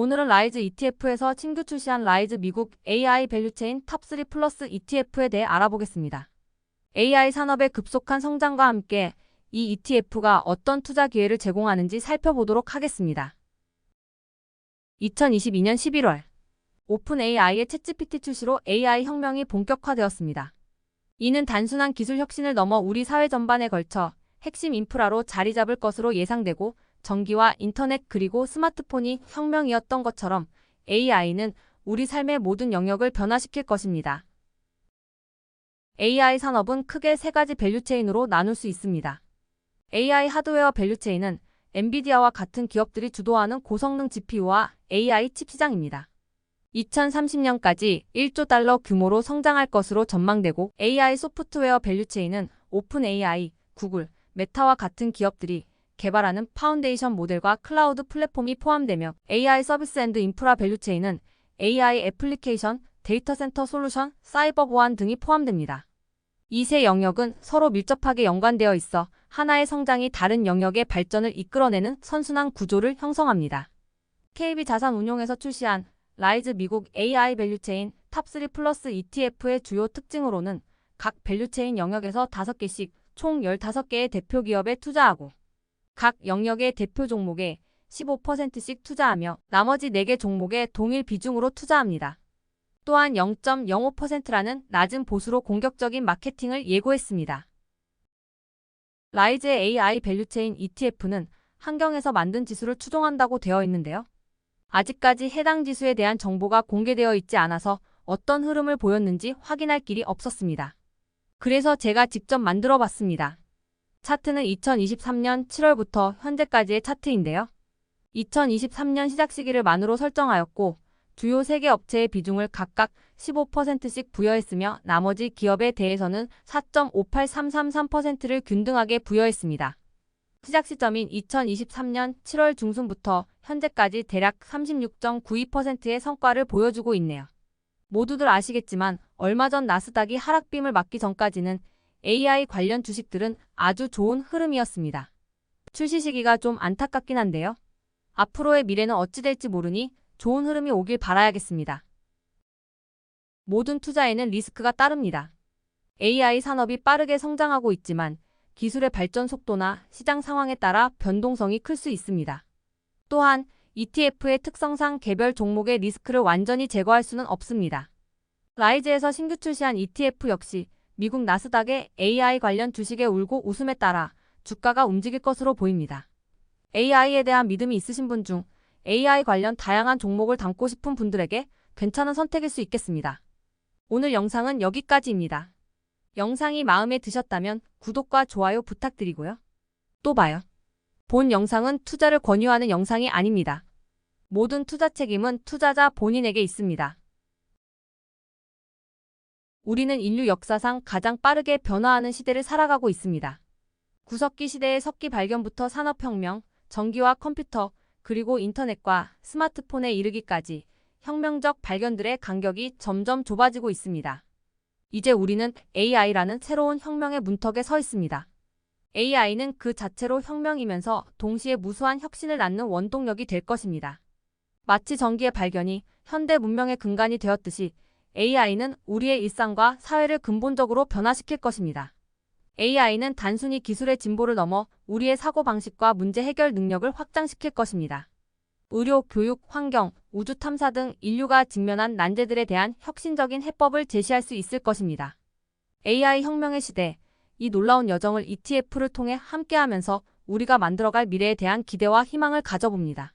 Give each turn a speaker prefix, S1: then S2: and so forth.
S1: 오늘은 라이즈 ETF에서 신규 출시한 라이즈 미국 AI 밸류체인 탑3 플러스 ETF에 대해 알아보겠습니다. AI 산업의 급속한 성장과 함께 이 ETF가 어떤 투자 기회를 제공하는지 살펴보도록 하겠습니다. 2022년 11월 오픈 AI의 챗GPT 출시로 AI 혁명이 본격화되었습니다. 이는 단순한 기술 혁신을 넘어 우리 사회 전반에 걸쳐 핵심 인프라로 자리 잡을 것으로 예상되고 전기와 인터넷 그리고 스마트폰이 혁명이었던 것처럼 AI는 우리 삶의 모든 영역을 변화시킬 것입니다. AI 산업은 크게 세 가지 밸류체인으로 나눌 수 있습니다. AI 하드웨어 밸류체인은 엔비디아와 같은 기업들이 주도하는 고성능 GPU와 AI 칩 시장입니다. 2030년까지 1조 달러 규모로 성장할 것으로 전망되고 AI 소프트웨어 밸류체인은 오픈 AI, 구글, 메타와 같은 기업들이 개발하는 파운데이션 모델과 클라우드 플랫폼이 포함되며 AI 서비스 앤드 인프라 밸류체인은 AI 애플리케이션, 데이터 센터 솔루션, 사이버 보안 등이 포함됩니다. 이 세 영역은 서로 밀접하게 연관되어 있어 하나의 성장이 다른 영역의 발전을 이끌어내는 선순환 구조를 형성합니다. KB 자산 운용에서 출시한 라이즈 미국 AI 밸류체인 탑3 플러스 ETF의 주요 특징으로는 각 밸류체인 영역에서 5개씩 총 15개의 대표 기업에 투자하고 각 영역의 대표 종목에 15%씩 투자하며 나머지 4개 종목에 동일 비중으로 투자합니다. 또한 0.05%라는 낮은 보수로 공격적인 마케팅을 예고했습니다. 라이즈 AI 밸류체인 ETF는 환경에서 만든 지수를 추종한다고 되어 있는데요. 아직까지 해당 지수에 대한 정보가 공개되어 있지 않아서 어떤 흐름을 보였는지 확인할 길이 없었습니다. 그래서 제가 직접 만들어 봤습니다. 차트는 2023년 7월부터 현재까지의 차트인데요. 2023년 시작 시기를 만으로 설정하였고 주요 3개 업체의 비중을 각각 15%씩 부여했으며 나머지 기업에 대해서는 4.58333%를 균등하게 부여했습니다. 시작 시점인 2023년 7월 중순부터 현재까지 대략 36.92%의 성과를 보여주고 있네요. 모두들 아시겠지만 얼마 전 나스닥이 하락빔을 맞기 전까지는 AI 관련 주식들은 아주 좋은 흐름이었습니다. 출시 시기가 좀 안타깝긴 한데요. 앞으로의 미래는 어찌 될지 모르니 좋은 흐름이 오길 바라야겠습니다. 모든 투자에는 리스크가 따릅니다. AI 산업이 빠르게 성장하고 있지만 기술의 발전 속도나 시장 상황에 따라 변동성이 클 수 있습니다. 또한 ETF의 특성상 개별 종목의 리스크를 완전히 제거할 수는 없습니다. 라이즈에서 신규 출시한 ETF 역시 미국 나스닥의 AI 관련 주식의 울고 웃음에 따라 주가가 움직일 것으로 보입니다. AI에 대한 믿음이 있으신 분 중 AI 관련 다양한 종목을 담고 싶은 분들에게 괜찮은 선택일 수 있겠습니다. 오늘 영상은 여기까지입니다. 영상이 마음에 드셨다면 구독과 좋아요 부탁드리고요. 또 봐요. 본 영상은 투자를 권유하는 영상이 아닙니다. 모든 투자 책임은 투자자 본인에게 있습니다. 우리는 인류 역사상 가장 빠르게 변화하는 시대를 살아가고 있습니다. 구석기 시대의 석기 발견부터 산업혁명, 전기와 컴퓨터, 그리고 인터넷과 스마트폰에 이르기까지 혁명적 발견들의 간격이 점점 좁아지고 있습니다. 이제 우리는 AI라는 새로운 혁명의 문턱에 서 있습니다. AI는 그 자체로 혁명이면서 동시에 무수한 혁신을 낳는 원동력이 될 것입니다. 마치 전기의 발견이 현대 문명의 근간이 되었듯이 AI는 우리의 일상과 사회를 근본적으로 변화시킬 것입니다. AI는 단순히 기술의 진보를 넘어 우리의 사고방식과 문제 해결 능력을 확장시킬 것입니다. 의료, 교육, 환경, 우주 탐사 등 인류가 직면한 난제들에 대한 혁신적인 해법을 제시할 수 있을 것입니다. AI 혁명의 시대, 이 놀라운 여정을 ETF를 통해 함께하면서 우리가 만들어갈 미래에 대한 기대와 희망을 가져봅니다.